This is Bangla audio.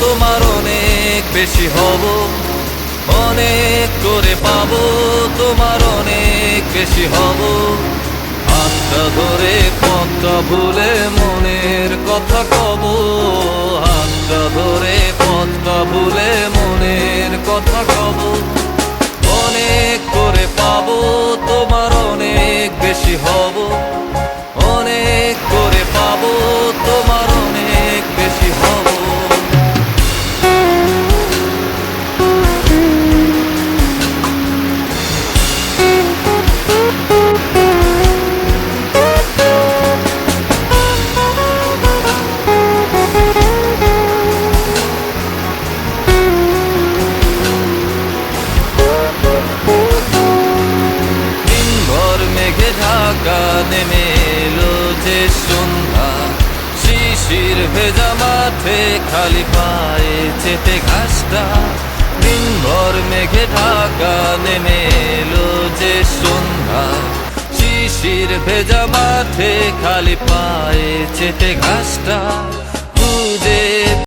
তোমার অনেক বেশি হব, অনেক করে পাব, তোমার অনেক বেশি হব। হাতটা ধরে পথটা ভুলে মনের কথা কব, হাতটা ধরে পথটা ভুলে ঢাকা নেমে যে সন্ধ্যা। শিশির ভেজা মাঠে খালি পায়ে চেটে ঘাসটা। দিনভর মেঘে ঢাকা নেমে এলো যে সন্ধ্যা। শিশির ভেজা মাঠে খালি পায়ে চেটে ঘাসটা।